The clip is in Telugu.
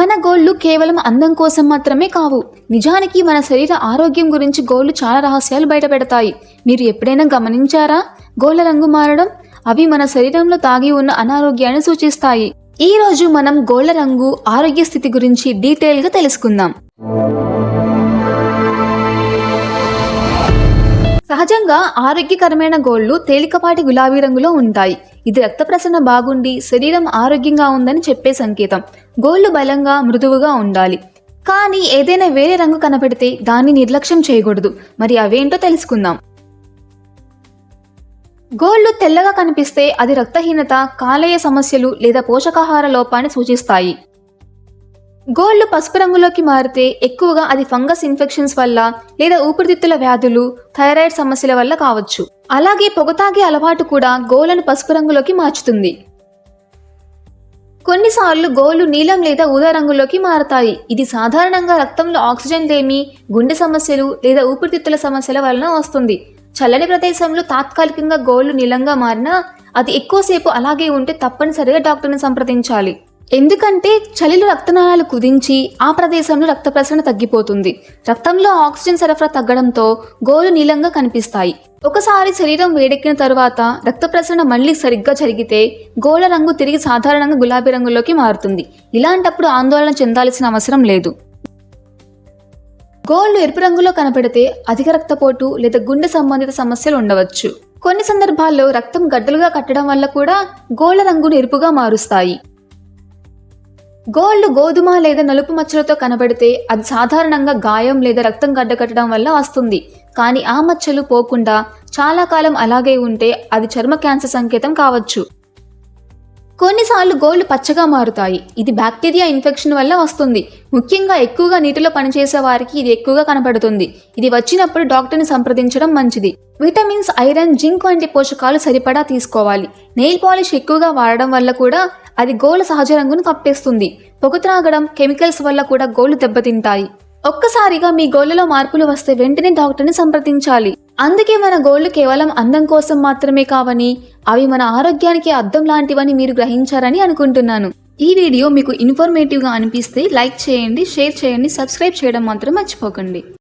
మన గోళ్ళు కేవలం అందం కోసం మాత్రమే కావు. నిజానికి మన శరీర ఆరోగ్యం గురించి గోళ్ళు చాలా రహస్యాలు బయటపెడతాయి. మీరు ఎప్పుడైనా గమనించారా? గోళ్ళ రంగు మారడం అవి మన శరీరంలో తాగి ఉన్న అనారోగ్యాన్ని సూచిస్తాయి. ఈ రోజు మనం గోళ్ళ రంగు ఆరోగ్య స్థితి గురించి డీటెయిల్గా తెలుసుకుందాం. సహజంగా ఆరోగ్యకరమైన గోళ్ళు తేలికపాటి గులాబీ రంగులో ఉంటాయి. ఇది రక్త ప్రసరణ బాగుండి శరీరం ఆరోగ్యంగా ఉందని చెప్పే సంకేతం. గోళ్ళు బలంగా మృదువుగా ఉండాలి. కానీ ఏదైనా వేరే రంగు కనపడితే దాన్ని నిర్లక్ష్యం చేయకూడదు. మరి అవేంటో తెలుసుకుందాం. గోళ్ళు తెల్లగా కనిపిస్తే అది రక్తహీనత కాలేయ సమస్యలు లేదా పోషకాహార లోపాన్ని సూచిస్తాయి. గోళ్ళు పసుపు రంగులోకి మారితే ఎక్కువగా అది ఫంగస్ ఇన్ఫెక్షన్స్ వల్ల లేదా ఊపిరితిత్తుల వ్యాధులు థైరాయిడ్ సమస్యల వల్ల కావచ్చు. అలాగే పొగతాగే అలవాటు కూడా గోళ్ళను పసుపు రంగులోకి మార్చుతుంది. కొన్నిసార్లు గోళ్ళు నీలం లేదా ఊదా రంగులోకి మారతాయి. ఇది సాధారణంగా రక్తంలో ఆక్సిజన్ లేమి గుండె సమస్యలు లేదా ఊపిరితిత్తుల సమస్యల వలన వస్తుంది. చల్లని ప్రదేశంలో తాత్కాలికంగా గోళ్ళు నీలంగా మారినా అది ఎక్కువసేపు అలాగే ఉంటే తప్పనిసరిగా డాక్టర్ని సంప్రదించాలి. ఎందుకంటే చలిలో రక్తనాళాలు కుదించి ఆ ప్రదేశంలో రక్త ప్రసరణ తగ్గిపోతుంది. రక్తంలో ఆక్సిజన్ సరఫరా తగ్గడంతో గోలు నీలంగా కనిపిస్తాయి. ఒకసారి శరీరం వేడెక్కిన తరువాత రక్త ప్రసరణ మళ్ళీ సరిగ్గా జరిగితే గోళ రంగు తిరిగి సాధారణంగా గులాబీ రంగులోకి మారుతుంది. ఇలాంటప్పుడు ఆందోళన చెందాల్సిన అవసరం లేదు. గోళ్ళు ఎరుపు రంగులో కనపడితే అధిక రక్తపోటు లేదా గుండె సంబంధిత సమస్యలు ఉండవచ్చు. కొన్ని సందర్భాల్లో రక్తం గడ్డలుగా కట్టడం వల్ల కూడా గోళ్ళ రంగును ఎరుపుగా మారుస్తాయి. గోళ్ళు గోధుమ లేదా నలుపు మచ్చలతో కనబడితే అది సాధారణంగా గాయం లేదా రక్తం గడ్డకట్టడం వల్ల వస్తుంది. కానీ ఆ మచ్చలు పోకుండా చాలా కాలం అలాగే ఉంటే అది చర్మ క్యాన్సర్ సంకేతం కావచ్చు. కొన్నిసార్లు గోళ్ళు పచ్చగా మారుతాయి. ఇది బ్యాక్టీరియా ఇన్ఫెక్షన్ వల్ల వస్తుంది. ముఖ్యంగా ఎక్కువగా నీటిలో పనిచేసే వారికి ఇది ఎక్కువగా కనబడుతుంది. ఇది వచ్చినప్పుడు డాక్టర్ని సంప్రదించడం మంచిది. విటమిన్స్ ఐరన్ జింక్ వంటి పోషకాలు సరిపడా తీసుకోవాలి. నెయిల్ పాలిష్ ఎక్కువగా వాడడం వల్ల కూడా అది గోల సహజ రంగును కప్పేస్తుంది. పొగ త్రాగడం కెమికల్స్ వల్ల కూడా గోళ్ళు దెబ్బతింటాయి. ఒక్కసారిగా మీ గోళ్ళలో మార్పులు వస్తే వెంటనే డాక్టర్ని సంప్రదించాలి. అందుకే మన గోళ్ళు కేవలం అందం కోసం మాత్రమే కావని అవి మన ఆరోగ్యానికి అద్దం లాంటివని మీరు గ్రహించారని అనుకుంటున్నాను. ఈ వీడియో మీకు ఇన్ఫర్మేటివ్గా అనిపిస్తే లైక్ చేయండి షేర్ చేయండి సబ్స్క్రైబ్ చేయడం మాత్రం మర్చిపోకండి.